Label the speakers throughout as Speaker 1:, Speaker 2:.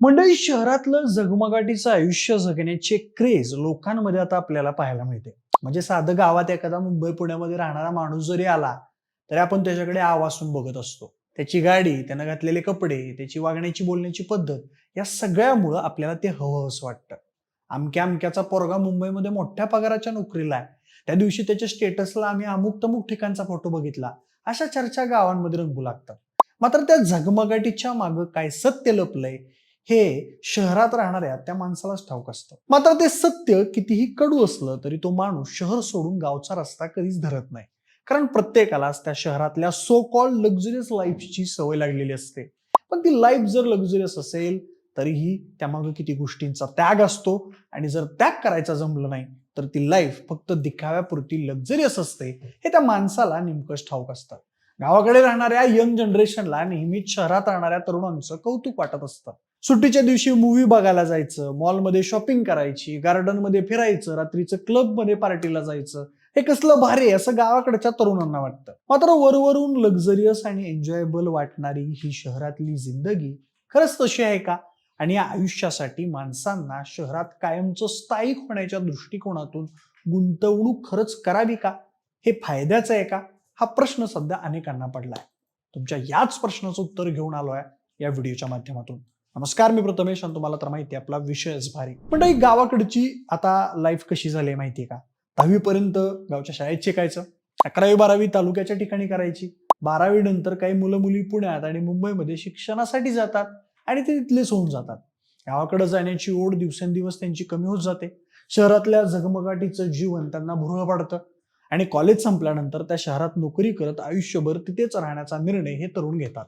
Speaker 1: मंडळी शहरातलं जगमगाटीचं आयुष्य जगण्याचे क्रेज लोकांमध्ये आता आपल्याला पाहायला मिळते. म्हणजे साधं गावात एखादा मुंबई पुण्यामध्ये राहणारा माणूस जरी आला तरी आपण त्याच्याकडे आवासून बघत असतो. त्याची गाडी त्यानं घातलेले कपडे त्याची वागण्याची बोलण्याची पद्धत या सगळ्यामुळं आपल्याला ते हवंहवस वाटतं. अमक्या अमक्याचा पोरगा मुंबईमध्ये मोठ्या पगाराच्या नोकरीला आहे. त्या दिवशी त्याच्या स्टेटसला आम्ही अमुक तमुक ठिकाणचा फोटो बघितला. अशा चर्चा गावांमध्ये रंगू लागतात. मात्र त्या झगमगाटीच्या मागं काय सत्य लपलंय हे शहरात राहणाऱ्या त्या माणसालाच ठाऊक असतं. मात्र ते सत्य कितीही कडू असलं तरी तो माणूस शहर सोडून गावचा रस्ता कधीच धरत नाही. कारण प्रत्येकालाच त्या शहरातल्या सो कॉल लक्झुरियस लाईफची सवय लागलेली असते. पण ती लाईफ जर लक्झुरियस असेल तरीही त्यामागे किती गोष्टींचा त्याग असतो आणि जर त्याग करायचा जमलं नाही तर ती लाईफ फक्त दिखाव्यापुरती लक्झरियस असते हे त्या माणसाला नेमकंच ठाऊक असतं. गावाकडे राहणाऱ्या यंग जनरेशनला नेहमीच शहरात राहणाऱ्या तरुणांचं कौतुक वाटत असतं. सुट्टीच्या दिवशी मूवी बघायला जायचं मॉलमध्ये शॉपिंग करायची गार्डनमध्ये फिरायचं रात्रीचं क्लबमध्ये पार्टीला जायचं हे कसलं भारी असं गावाकडच्या तरुणांना वाटतं. मात्र वरवरून लक्झरियस आणि एन्जॉयबल वाटणारी ही शहरातली जिंदगी खरंच तशी आहे का? आणि या आयुष्यासाठी माणसांना शहरात कायमचं स्थायिक होण्याच्या दृष्टिकोनातून गुंतवणूक खरंच करावी का? हे फायद्याचं आहे का? हा प्रश्न सध्या अनेकांना पडलाय. तुमच्या याच प्रश्नाचं उत्तर घेऊन आलो आहे या व्हिडिओच्या माध्यमातून. नमस्कार मी प्रथमेश आणि तुम्हाला तर माहिती आहे आपला विषयच भारी. पण एक गावाकडची आता लाईफ कशी झाली माहिती आहे का? दहावीपर्यंत गावच्या शाळेत शिकायचं अकरावी बारावी तालुक्याच्या ठिकाणी करायची बारावी नंतर काही मुलं मुली पुण्यात आणि मुंबईमध्ये शिक्षणासाठी जातात आणि ते तिथलेच होऊन जातात. गावाकडे जाण्याची ओढ दिवसेंदिवस त्यांची कमी होत जाते. शहरातल्या झगमगाटीचं जीवन त्यांना भुरळ पाडतं. आणि कॉलेज संपल्यानंतर त्या शहरात नोकरी करत आयुष्यभर तिथेच राहण्याचा निर्णय हे तरुण घेतात.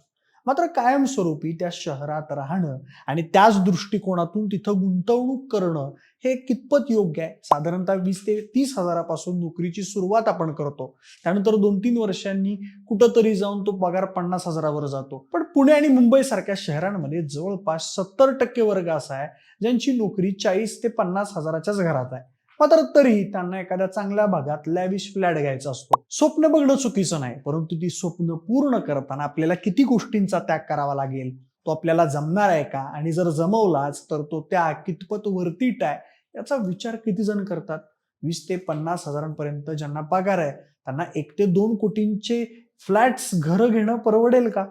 Speaker 1: मात्र कायमस्वरूपी त्या शहरात राहणं आणि त्याच दृष्टिकोनातून तिथं गुंतवणूक करणं हे कितपत योग्य आहे? साधारणतः वीस ते तीस हजारापासून नोकरीची सुरुवात आपण करतो. त्यानंतर दोन तीन वर्षांनी कुठंतरी जाऊन तो पगार पन्नास हजारावर जातो. पण पुणे आणि मुंबई सारख्या शहरांमध्ये जवळपास सत्तर टक्के वर्ग असा आहे ज्यांची नोकरी चाळीस ते पन्नास हजाराच्याच घरात आहे. मात्र तरी त्यांना एखाद्या चांगल्या भागात लॅविश फ्लॅट घ्यायचा असतो. स्वप्न बघणं चुकीचं नाही परंतु ती स्वप्न पूर्ण करताना आपल्याला किती गोष्टींचा त्याग करावा लागेल? तो आपल्याला जमणार आहे का? आणि जर जमवलाच तर तो त्या कितपत वरती आहे? याचा विचार किती जण करतात? वीस ते पन्नास हजारांपर्यंत ज्यांना पगार आहे त्यांना एक ते दोन कोटींचे फ्लॅट्स घरं घेणं परवडेल का?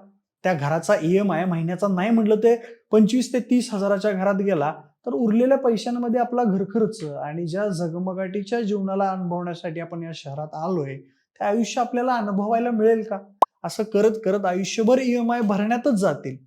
Speaker 1: त्या घराचा ई एम आय महिन्याचा नाही म्हटलं ते पंचवीस ते तीस हजाराच्या घरात गेला तर उरलेल्या पैशांमध्ये आपला घर खर्च आणि ज्या झगमगाटीच्या जीवनाला अनुभवण्यासाठी आपण या शहरात आलोय ते आयुष्य आपल्याला अनुभवायला मिळेल का? असं करत करत आयुष्यभर ई एम आय भरण्यातच जातील.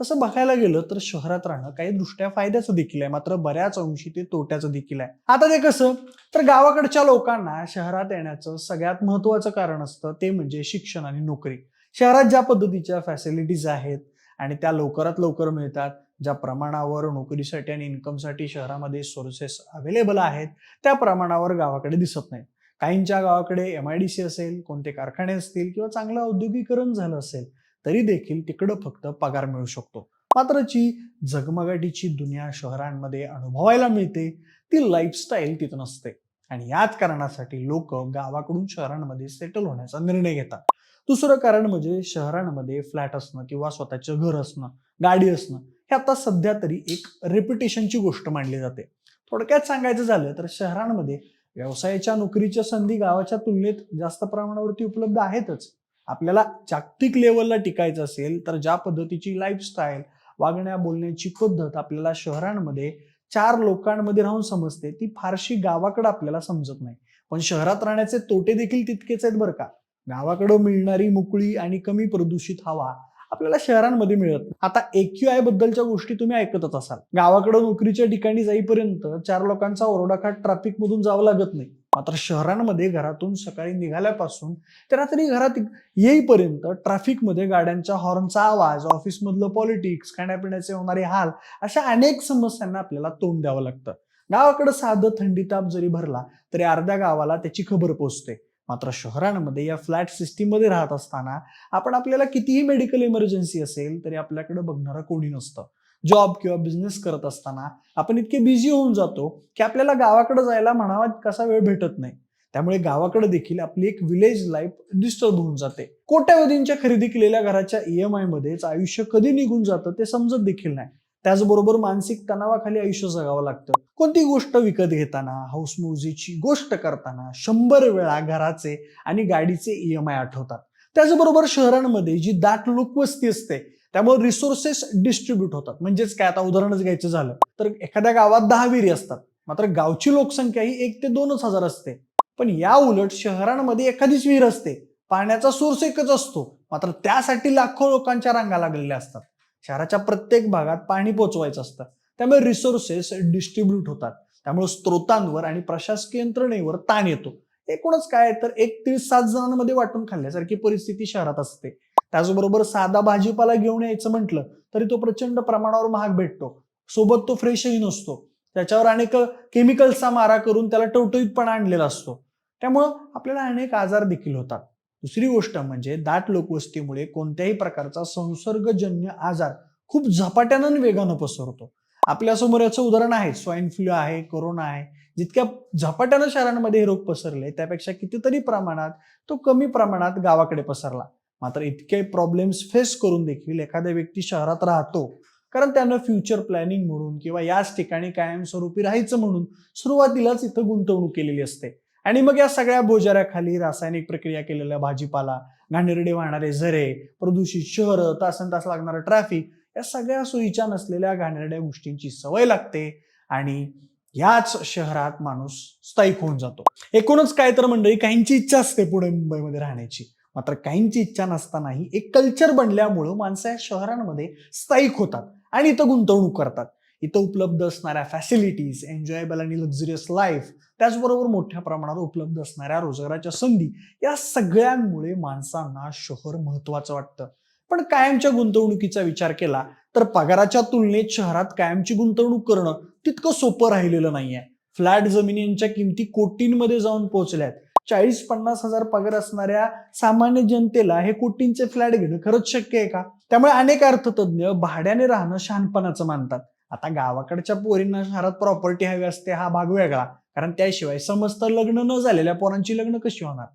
Speaker 1: तसं बघायला गेलं तर शहरात राहणं काही दृष्ट्या फायद्याचं देखील आहे. मात्र बऱ्याच अंशी ते तोट्याचं देखील आहे. आता ते कसं? तर गावाकडच्या लोकांना शहरात येण्याचं सगळ्यात महत्वाचं कारण असतं ते म्हणजे शिक्षण आणि नोकरी. शहरात ज्या पद्धतीच्या फॅसिलिटीज आहेत आणि त्या लवकरात लवकर मिळतात ज्या प्रमाणावर नोकरीसाठी आणि इन्कमसाठी शहरामध्ये सोर्सेस अवेलेबल आहेत त्या प्रमाणावर गावाकडे दिसत नाही काहींच्या गावाकडे एम आय डी सी असेल कोणते कारखाने असतील किंवा चांगलं औद्योगिकरण झालं असेल तरी देखील तिकडं फक्त पगार मिळू शकतो. मात्र जी झगमगाटीची दुनिया शहरांमध्ये अनुभवायला मिळते ती लाईफस्टाईल तिथं नसते. आणि याच कारणासाठी लोक गावाकडून शहरांमध्ये सेटल होण्याचा निर्णय घेतात. दुसरं कारण म्हणजे शहरांमध्ये फ्लॅट असणं किंवा स्वतःचं घर असणं गाडी असणं हे आता सध्या तरी एक रेप्युटेशनची गोष्ट मानली जाते. थोडक्यात सांगायचं झालं तर शहरांमध्ये व्यवसायाच्या नोकरीच्या संधी गावाच्या तुलनेत जास्त प्रमाणावरती उपलब्ध आहेतच. आपल्याला जागतिक लेवलला टिकायचं असेल तर ज्या पद्धतीची लाईफस्टाईल वागण्या बोलण्याची पद्धत आपल्याला शहरांमध्ये चार लोकांमध्ये राहून समजते ती फारशी गावाकडं आपल्याला समजत नाही. पण शहरात राहण्याचे तोटे देखील तितकेच आहेत बरं का. गावाकडं मिळणारी मोकळी आणि कमी प्रदूषित हवा आपल्याला शहरांमध्ये मिळत आता एक्यू आय बद्दलच्या गोष्टी तुम्ही ऐकतच असाल. गावाकडं नोकरीच्या ठिकाणी जाईपर्यंत चार लोकांचा ओरडाखाट ट्रॅफिक मधून जावं लागत नाही. मात्र शहरांमध्ये घरातून सकाळी निघाल्यापासून ते रात्री घरात येईपर्यंत ट्रॅफिकमध्ये गाड्यांच्या हॉर्नचा आवाज ऑफिसमधलं पॉलिटिक्स खाण्यापिण्याचे होणारे हाल अशा अनेक समस्यांना आपल्याला तोंड द्यावं लागतं. गावाकडं साधं थंडी ताप जरी भरला तरी अर्ध्या गावाला त्याची खबर पोचते. मात्र शहरांमध्ये या फ्लॅट सिस्टीममध्ये राहत असताना आपण आपल्याला कितीही मेडिकल इमर्जन्सी असेल तरी आपल्याकडे बघणारं कोणी नसतं. जॉब किंवा बिझनेस करत असताना आपण इतके बिझी होऊन जातो की आपल्याला गावाकडे जायला म्हणावा कसा वेळ भेटत नाही. त्यामुळे गावाकडे देखील आपली एक विलेज लाईफ डिस्टर्ब होऊन जाते. कोट्यावधींच्या खरेदी केलेल्या घराच्या ईएमआय मध्येच आयुष्य कधी निघून जातं ते समजत देखील नाही. त्याचबरोबर मानसिक तणावाखाली आयुष्य जगावं लागतं. कोणती गोष्ट विकत घेताना हाऊस मौजीची गोष्ट करताना शंभर वेळा घराचे आणि गाडीचे ई एम आय आठवतात. त्याचबरोबर शहरांमध्ये जी दाट लोकवस्ती असते त्यामुळे रिसोर्सेस डिस्ट्रीब्यूट होतात. म्हणजेच काय? आता उदाहरणच घ्यायचं झालं तर एखाद्या गावात दहा विहिरी असतात. मात्र गावची लोकसंख्या ही एक ते दोनच हजार असते. पण या उलट शहरांमध्ये एखादीच विहीर असते. पाण्याचा सोर्स एकच असतो. मात्र त्यासाठी लाखो लोकांच्या रांगा लागलेल्या असतात. शहराच्या प्रत्येक भागात पाणी पोचवायचं असतं. त्यामुळे रिसोर्सेस डिस्ट्रीब्यूट होतात. त्यामुळे स्त्रोतांवर आणि प्रशासकीय यंत्रणेवर ताण येतो. एकूणच काय तर एक ते सात जणांमध्ये वाटून खाल्ल्यासारखी परिस्थिती शहरात असते. त्याचबरोबर साधा भाजीपाला घेऊन यायचं म्हटलं तरी तो प्रचंड प्रमाणावर महाग भेटतो. सोबत तो फ्रेशही नसतो. त्याच्यावर अनेक केमिकल्सचा मारा करून त्याला टवटवीतपणा आणलेला असतो. त्यामुळं आपल्याला अनेक आजार देखील होतात. दुसरी गोष्ट म्हणजे दाट लोकवस्तीमुळे कोणत्याही प्रकारचा संसर्गजन्य आजार खूप झपाट्यानं वेगानं पसरतो. आपल्यासमोर याचं उदाहरण आहे स्वाईन फ्लू आहे कोरोना आहे. जितक्या झपाट्यानं शहरांमध्ये हे रोग पसरले त्यापेक्षा कितीतरी प्रमाणात तो कमी प्रमाणात गावाकडे पसरला. मात्र इतके प्रॉब्लेम्स फेस करून देखील एखादा व्यक्ती शहरात राहतो. कारण त्यानं फ्युचर प्लॅनिंग म्हणून किंवा याच ठिकाणी कायमस्वरूपी राहायचं म्हणून सुरुवातीलाच इथं गुंतवणूक केलेली असते. आणि मग या सगळ्या बोजाऱ्याखाली रासायनिक प्रक्रिया केलेल्या भाजीपाला घाणेरडे वाहणारे झरे प्रदूषित शहरं तासन तास लागणारं ट्रॅफिक या सगळ्या सोयीच्या नसलेल्या घाणेरड्या गोष्टींची सवय लागते आणि याच शहरात माणूस स्थायिक होऊन जातो. एकूणच काय तर मंडळी काहींची इच्छा असते पुढे मुंबईमध्ये राहण्याची. मात्र काहींची इच्छा नसतानाही एक कल्चर बनल्यामुळं माणसं या शहरांमध्ये स्थायिक होतात आणि इथं गुंतवणूक करतात. इथं उपलब्ध असणाऱ्या फॅसिलिटीज एन्जॉयबल आणि लक्झरियस लाईफ त्याचबरोबर मोठ्या प्रमाणावर उपलब्ध असणाऱ्या रोजगाराच्या संधी या सगळ्यांमुळे माणसांना शहर महत्वाचं वाटतं. पण कायमच्या गुंतवणुकीचा विचार केला तर पगाराच्या तुलनेत शहरात कायमची गुंतवणूक करणं तितकं सोपं राहिलेलं नाहीये. फ्लॅट जमिनींच्या किमती कोटींमध्ये जाऊन पोहोचल्यात. चाळीस पन्नास हजार पगार असणाऱ्या सामान्य जनतेला हे कोटींचे फ्लॅट घेणं खरंच शक्य आहे का? त्यामुळे अनेक अर्थतज्ञ भाड्याने राहणं शहाणपणाचं मानतात. आता गावाकडच्या पोरींना शहरात प्रॉपर्टी हवी असते हा भाग वेगळा. कारण त्याशिवाय समस्त लग्न न झालेल्या पोरांची लग्न कशी होणार?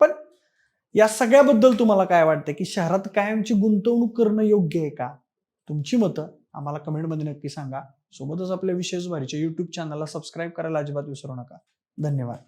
Speaker 1: पण या सगळ्याबद्दल तुम्हाला काय वाटतं की शहरात कायमची गुंतवणूक करणं योग्य आहे का? तुमची मतं आम्हाला कमेंटमध्ये नक्की सांगा. सोबतच आपल्या विशेष भारीच्या युट्यूब चॅनलला सबस्क्राईब करायला अजिबात विसरू नका. धन्यवाद.